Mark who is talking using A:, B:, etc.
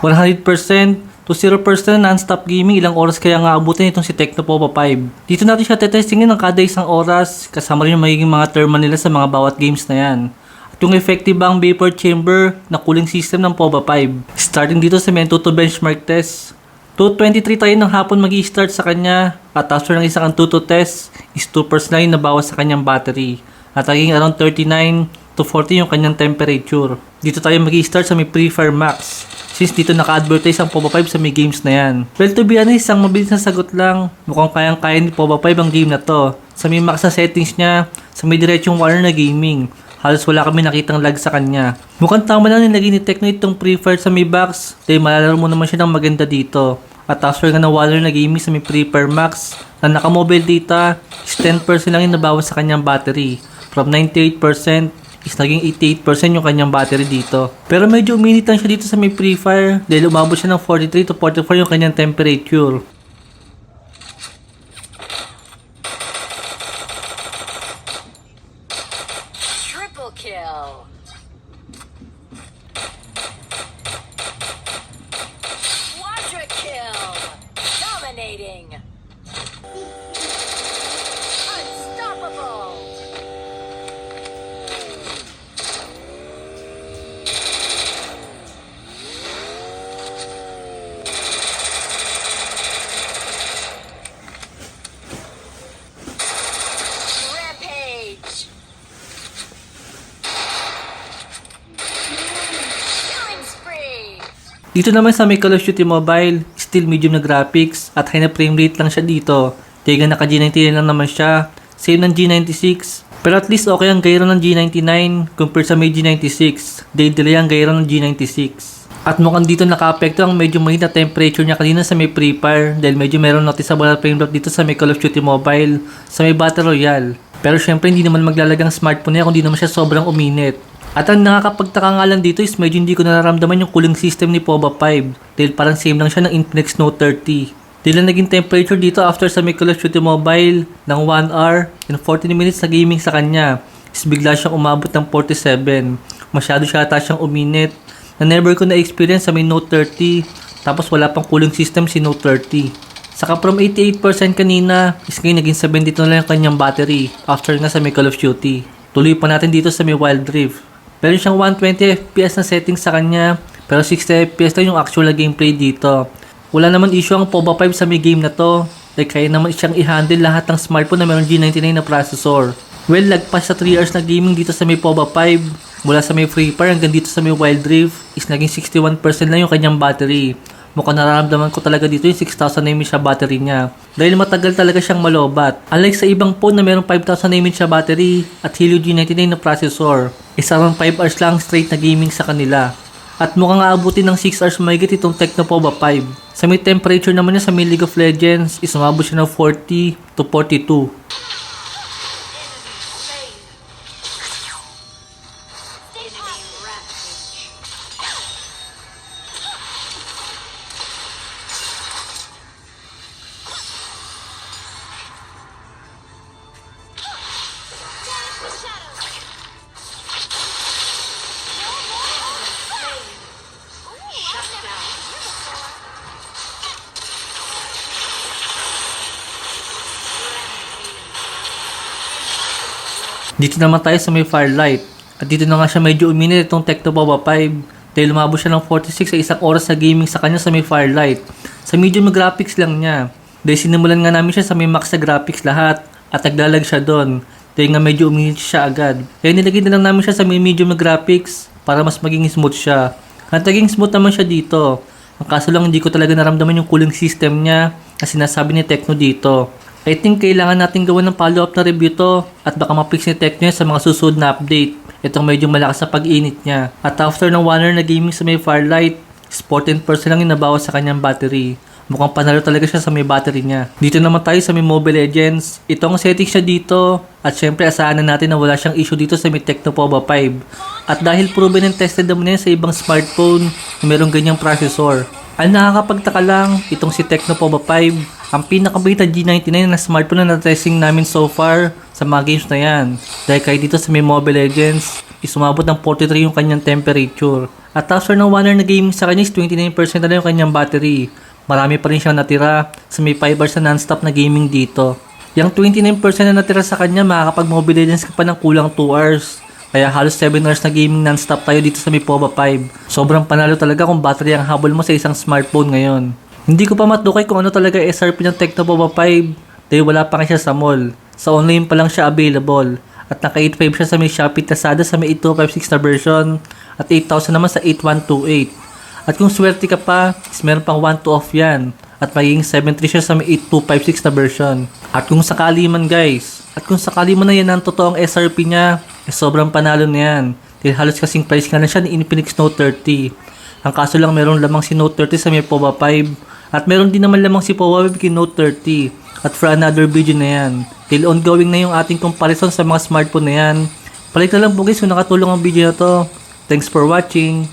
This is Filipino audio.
A: 100% to 0% non-stop gaming, ilang oras kaya nga abutin itong si Tecno Pova 5. Dito natin siya tetestingin ng kada isang oras, kasama rin yung magiging mga thermal nila sa mga bawat games na yan. At yung effective ang vapor chamber na cooling system ng Pova 5. Starting dito sa Mentuto benchmark test. 2.23 tayo ng hapon mag start sa kanya at after ng isang Antutu test is 2% lang yung nabawas sa kanyang battery at naging around 39 to 40 yung kanyang temperature. Dito tayo mag start sa may Pre-Fire Max since dito naka-advertise ang Pova 5 sa may games na yan. Well to be honest, isang mabilis na sagot lang. Mukhang kayang-kaya ni Pova 5 ang game na to. Sa may max na settings niya, sa may diretsong wire na gaming. Halos wala kami nakitang lag sa kanya. Mukhang tama lang nilagay ni Tecno itong Pre-Fire sa may box. Dahil malalaro mo naman siya ng maganda dito. At after nga ng wire na gaming sa may Pre-Fire Max na naka-mobile data, is 10% lang yung nabawas sa kanyang battery. From 98% is naging 88% yung kanyang battery dito. Pero medyo uminit lang siya dito sa may Pre-Fire dahil umabot siya ng 43 to 44 yung kanyang temperature.
B: Triple kill. Quadra kill. Dominating.
A: Dito naman sa may Call of Duty Mobile, still medium na graphics at high na frame rate lang siya dito. Tiga naka G99 lang naman siya, same ng G96. Pero at least okay ang gyro ng G99 compared sa may G96. Dahil delay ang gyro ng G96. At mukhang dito naka-apekto ang medyo mahina temperature niya kanina sa may Free Fire dahil medyo meron noticeable na frame drop dito sa may Call of Duty Mobile sa may Battle Royale. Pero syempre hindi naman maglalagang smartphone niya kung di naman siya sobrang uminit. At ang nakakapagtaka nga lang dito is medyo hindi ko nararamdaman yung cooling system ni POBA 5 dahil parang same lang siya ng Infinix Note 30. Dahil ang naging temperature dito after sa of Duty Mobile ng 1 hour and 14 minutes na gaming sa kanya is bigla siyang umabot ng 47. Masyado siya ata siyang uminit na never ko na-experience sa may Note 30 tapos wala pang cooling system si Note 30. Saka from 88% kanina is ngayon naging 72 na lang yung kanyang battery after nga sa of Duty. Tuloy pa natin dito sa may Wild Rift. Meron siyang 120 FPS na settings sa kanya pero 60 FPS lang yung actual na gameplay dito. Wala naman issue ang POBA 5 sa may game na to. Like kaya naman siyang i-handle lahat ng smartphone na meron G99 na processor. Well, lagpas sa 3 hours na gaming dito sa may POBA 5 mula sa may Free Fire hanggang dito sa may Wild Rift is naging 61% lang yung kanyang battery. Mukhang nararamdaman ko talaga dito yung 6,000 mAh battery niya. Dahil matagal talaga siyang malobat. Unlike sa ibang phone na mayroong 5,000 mAh battery at Helio G99 na processor, is around 5 hours lang straight na gaming sa kanila. At mukhang aabutin ng 6 hours mahigit itong Tecnopova 5. Sa may temperature naman niya sa League of Legends is umabot siya ng 40 to 42. Dito naman tayo sa may Firelight. At dito na nga siya medyo uminit itong Tecnopova 5 dahil lumabot siya ng 46 sa isang oras sa gaming sa kanya sa may Firelight. Sa medium graphics lang niya. Dahil sinimulan nga namin siya sa may max na graphics lahat at naglalag siya doon. Dahil nga medyo uminit siya agad. Kaya nilagay na lang namin siya sa may medium graphics para mas maging smooth siya. At naging smooth naman siya dito. Ang kaso lang hindi ko talaga naramdaman yung cooling system niya na sinasabi ni Tecno dito. I think kailangan natin gawin ng follow-up na review to at baka ma-fix ni Tecno yan sa mga susunod na update. Itong medyo malakas na pag-init niya. At after ng 1 hour na gaming sa may Firelight, is 14% lang yung nabawas sa kanyang battery. Mukhang panalo talaga siya sa may battery niya. Dito naman tayo sa may Mobile Legends. Ito ang settings siya dito. At syempre asahan na natin na wala siyang issue dito sa may Tecnopova 5. At dahil proven and tested naman yan sa ibang smartphone na merong ganyang processor. Ang nakakapagtaka lang, itong si Tecnopova 5, ang pinakabita G99 na smartphone na na-testing namin so far sa mga games na yan. Dahil kahit dito sa Mobile Legends, is umabot ng 43 yung kanyang temperature. At after ng 1 hour na gaming sa kanya is 29% na lang yung kanyang battery. Marami pa rin siyang natira sa may 5 hours na non-stop na gaming dito. Yung 29% na natira sa kanya, makakapag-mobile legends ka pa ng kulang 2 hours. Kaya halos 7 hours na gaming non-stop tayo dito sa may POBA 5. Sobrang panalo talaga kung battery ang habol mo sa isang smartphone ngayon. Hindi ko pa matukay kung ano talaga SRP ng Tecno POBA 5 dahil wala pa nga siya sa mall. Sa online pa lang siya available. At naka 8.5 siya sa may Shopee Lazada sa may 8256 na version at 8,000 naman sa 8128. At kung swerte ka pa, is meron pang 1 to off yan. At magiging 7.3 siya sa may 8256 na version. At kung sakali man guys, at kung sakali man na yan ang totoong SRP niya, eh sobrang panalo na yan. Dahil halos kasing price nga na siya ni Infinix Note 30. Ang kaso lang meron lamang si Note 30 sa may POBA 5. At meron din naman lamang si POBA 5 kay Note 30. At for another video na yan. Dahil ongoing na yung ating comparison sa mga smartphone na yan. Balik na lang po guys kung nakatulong ang video na to. Thanks for watching.